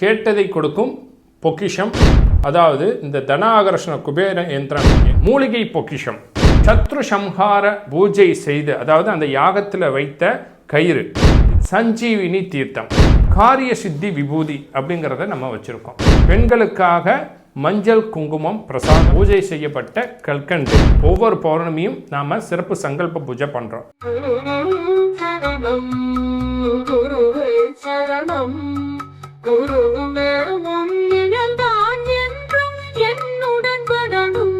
கேட்டதை கொடுக்கும் பொக்கிஷம் அதாவது இந்த தனாகர்ஷண குபேர யந்திரம் மூலிகை பொக்கிஷம். சத்ரு சம்ஹார பூஜை செய்து அதாவது அந்த யாகத்தில் வைத்த கயிறு சஞ்சீவினி தீர்த்தம் காரிய சித்தி விபூதி அப்படிங்கிறத நம்ம வச்சுருக்கோம். பெண்களுக்காக மஞ்சள் குங்குமம் பிரசாதம் பூஜை செய்யப்பட்ட கல்கண்டு. ஒவ்வொரு பௌர்ணமியும் நாம சிறப்பு சங்கல்ப பூஜை பண்றோம். என்றும் என்னுடன் படணும்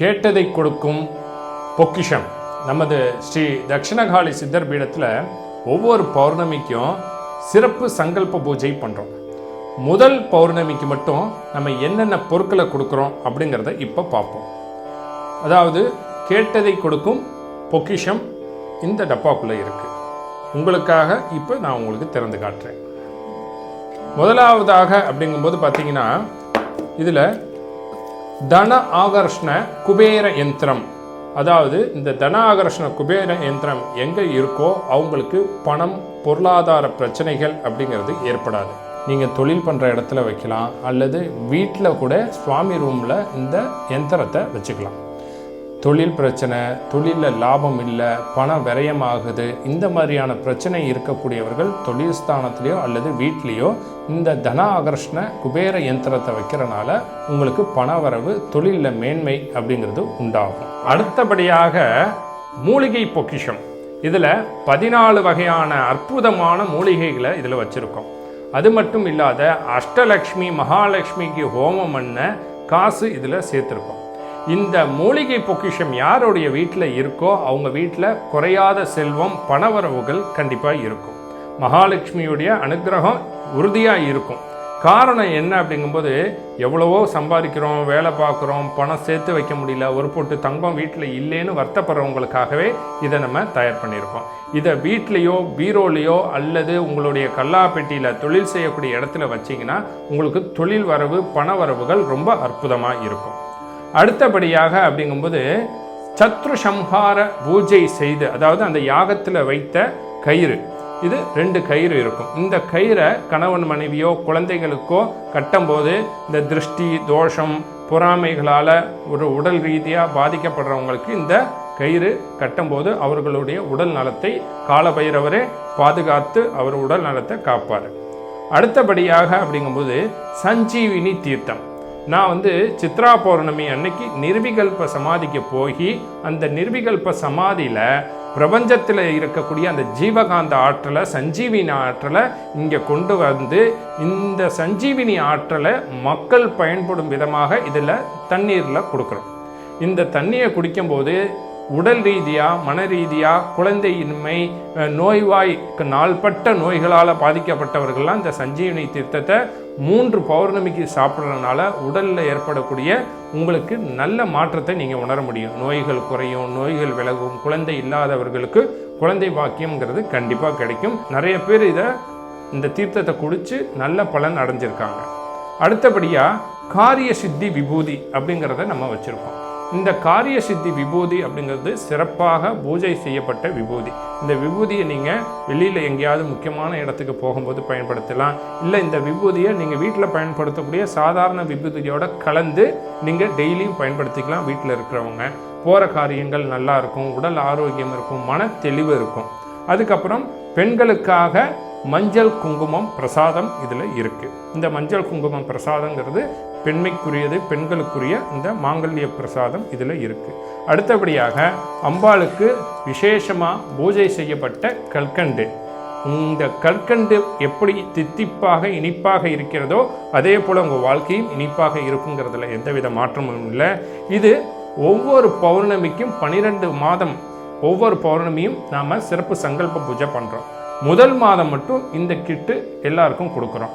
கேட்டதை கொடுக்கும் பொக்கிஷம். நமது ஸ்ரீ தட்சிணகாளி சித்தர் பீடத்தில் ஒவ்வொரு பௌர்ணமிக்கும் சிறப்பு சங்கல்ப பூஜை பண்ணுறோம் முதல் பௌர்ணமிக்கு மட்டும் நம்ம என்னென்ன பொருட்களை கொடுக்குறோம் அப்படிங்கிறத இப்போ பார்ப்போம். அதாவது கேட்டதை கொடுக்கும் பொக்கிஷம் இந்த டப்பாக்குள்ளே இருக்குது உங்களுக்காக இப்போ நான் உங்களுக்கு திறந்து காட்டுறேன். முதலாவதாக அப்படிங்கும்போது பார்த்தீங்கன்னா இதில் தன ஆகர்ஷண குபேர யந்திரம். அதாவது இந்த தன ஆகர்ஷண குபேர யந்திரம் எங்கே இருக்கோ அவங்களுக்கு பணம் பொருளாதார பிரச்சனைகள் அப்படிங்கிறது ஏற்படாது. நீங்கள் தொழில் பண்ணுற இடத்துல வைக்கலாம் அல்லது வீட்டில் கூட சுவாமி ரூமில் இந்த யந்திரத்தை வச்சுக்கலாம். தொழில் பிரச்சனை தொழிலில் லாபம் இல்லை பணம் விரயமாகுது இந்த மாதிரியான பிரச்சனை இருக்கக்கூடியவர்கள் தொழில் ஸ்தானத்திலேயோ அல்லது வீட்லேயோ இந்த தன ஆகர்ஷண குபேர யந்திரத்தை வைக்கிறனால உங்களுக்கு பண வரவு தொழிலில் மேன்மை அப்படிங்கிறது உண்டாகும். அடுத்தபடியாக மூலிகை பொக்கிஷம். இதில் பதினாலு வகையான அற்புதமான மூலிகைகளை இதில் வச்சுருக்கோம். அது மட்டும் இல்லாத அஷ்டலக்ஷ்மி மகாலட்சுமிக்கு ஹோமம் பண்ண காசு இதில் சேர்த்துருக்கோம். இந்த மூலிகை பொக்கிஷம் யாருடைய வீட்டில் இருக்கோ அவங்க வீட்டில் குறையாத செல்வம் பணவரவுகள் கண்டிப்பாக இருக்கும். மகாலட்சுமியுடைய அனுகிரகம் உறுதியாக இருக்கும். காரணம் என்ன அப்படிங்கும்போது எவ்வளவோ சம்பாதிக்கிறோம் வேலை பார்க்குறோம் பணம் சேர்த்து வைக்க முடியல ஒரு பொட்டு தங்கம் வீட்டில் இல்லைன்னு வருத்தப்படுறவங்களுக்காகவே இதை நம்ம தயார் பண்ணியிருக்கோம் இதை வீட்லேயோ பீரோலேயோ அல்லது உங்களுடைய கல்லாப்பெட்டியில் தொழில் செய்யக்கூடிய இடத்துல வச்சிங்கன்னா உங்களுக்கு தொழில் வரவு பண வரவுகள் ரொம்ப அற்புதமாக இருக்கும். அடுத்தபடியாக அப்படிங்கும்போது சத்ரு சம்ஹார பூஜை செய்து அதாவது அந்த யாகத்தில் வைத்த கயிறு. இது ரெண்டு கயிறு இருக்கும். இந்த கயிறை கணவன் மனைவியோ குழந்தைகளுக்கோ கட்டும்போது இந்த திருஷ்டி தோஷம் பொறாமைகளால் ஒரு உடல் ரீதியாக பாதிக்கப்படுறவங்களுக்கு இந்த கயிறு கட்டும்போது அவர்களுடைய உடல் நலத்தை காலபைரவரே பாதுகாத்து அவர் உடல் நலத்தை காப்பார். அடுத்தபடியாக அப்படிங்கும்போது சஞ்சீவினி தீர்த்தம். நான் வந்து சித்ரா பௌர்ணமி அன்னைக்கு நிர்விகல்ப சமாதிக்கு போய் அந்த நிர்விகல்ப சமாதியில் பிரபஞ்சத்தில் இருக்கக்கூடிய அந்த ஜீவகாந்த ஆற்றலை சஞ்சீவினி ஆற்றலை இங்கே கொண்டு வந்து இந்த சஞ்சீவினி ஆற்றலை மக்கள் பயன்படும் விதமாக இதில் தண்ணீரில் கொடுக்குறோம். இந்த தண்ணியை குடிக்கும்போது உடல் ரீதியாக மன ரீதியாக குழந்தையின்மை நோய்வாய்க்கு நாள்பட்ட நோய்களால் பாதிக்கப்பட்டவர்கள்லாம் இந்த சஞ்சீவனி தீர்த்தத்தை மூன்று பௌர்ணமிக்கு சாப்பிட்றதுனால உடலில் ஏற்படக்கூடிய உங்களுக்கு நல்ல மாற்றத்தை நீங்கள் உணர முடியும். நோய்கள் குறையும் நோய்கள் விலகும் குழந்தை இல்லாதவர்களுக்கு குழந்தை பாக்கியம்ங்கிறது கண்டிப்பாக கிடைக்கும். நிறைய பேர் இதை இந்த தீர்த்தத்தை குடித்து நல்ல பலன் அடைஞ்சிருக்காங்க. அடுத்தபடியாக காரிய சித்தி விபூதி அப்படிங்கிறத நம்ம வச்சுருக்கோம். இந்த காரிய சித்தி விபூதி அப்படிங்கிறது சிறப்பாக பூஜை செய்யப்பட்ட விபூதி. இந்த விபூதியை நீங்கள் வெளியில் எங்கேயாவது முக்கியமான இடத்துக்கு போகும்போது பயன்படுத்தலாம். இல்லை இந்த விபூதியை நீங்கள் வீட்டில் பயன்படுத்தக்கூடிய சாதாரண விபூதியோட கலந்து நீங்கள் டெய்லியும் பயன்படுத்திக்கலாம் வீட்டில் இருக்கிறவங்க. போகிற காரியங்கள் நல்லா இருக்கும் உடல் ஆரோக்கியம் இருக்கும் மன தெளிவு இருக்கும். அதுக்கப்புறம் பெண்களுக்காக மஞ்சள் குங்குமம் பிரசாதம் இதில் இருக்குது இந்த மஞ்சள் குங்குமம் பிரசாதங்கிறது பெண்மைக்குரியது பெண்களுக்குரிய இந்த மாங்கல்ய பிரசாதம் இதில் இருக்குது அடுத்தபடியாக அம்பாளுக்கு விசேஷமாக பூஜை செய்யப்பட்ட கல்கண்டு. இந்த கற்கண்டு எப்படி தித்திப்பாக இனிப்பாக இருக்கிறதோ அதே போல் உங்கள் வாழ்க்கையும் இனிப்பாக இருக்குங்கிறதுல எந்தவித மாற்றமும் இல்லை. இது ஒவ்வொரு பௌர்ணமிக்கும் பன்னிரெண்டு மாதம் ஒவ்வொரு பௌர்ணமியும் நாம் சிறப்பு சங்கல்ப பூஜை பண்ணுறோம் முதல் மாதம் மட்டும் இந்த கிட்டு எல்லாருக்கும் கொடுக்குறோம்.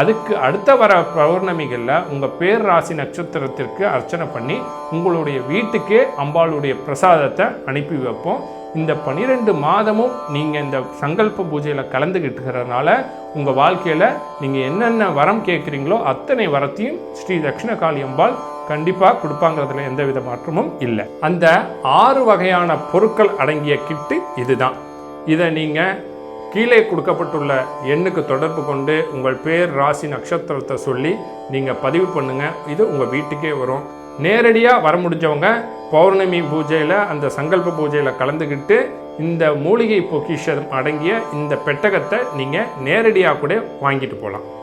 அதுக்கு அடுத்த வர பௌர்ணமிகளில் உங்கள் பேர் ராசி நட்சத்திரத்திற்கு அர்ச்சனை பண்ணி உங்களுடைய வீட்டுக்கே அம்பாளுடைய பிரசாதத்தை அனுப்பி வைப்போம். இந்த பன்னிரெண்டு மாதமும் நீங்கள் இந்த சங்கல்ப பூஜையில் கலந்துக்கிட்டுக்கிறதுனால உங்கள் வாழ்க்கையில் நீங்கள் என்னென்ன வரம் கேட்குறீங்களோ அத்தனை வரத்தையும் ஸ்ரீ தட்சிணகாளி அம்பாள் கண்டிப்பாக கொடுப்பாங்கிறதுல எந்த வித மாற்றமும் இல்லை. அந்த ஆறு வகையான பொருட்கள் அடங்கிய கிட்டு இதுதான். இதை நீங்கள் கீழே கொடுக்கப்பட்டுள்ள எண்ணுக்கு தொடர்பு கொண்டு உங்கள் பேர் ராசி நட்சத்திரத்தை சொல்லி நீங்கள் பதிவு பண்ணுங்கள் இது உங்கள் வீட்டுக்கே வரும். நேரடியாக வர முடிஞ்சவங்க பௌர்ணமி பூஜையில் அந்த சங்கல்ப பூஜையில் கலந்துக்கிட்டு இந்த மூலிகை பொக்கிஷம் அடங்கிய இந்த பெட்டகத்தை நீங்கள் நேரடியாக கூட வாங்கிட்டு போகலாம்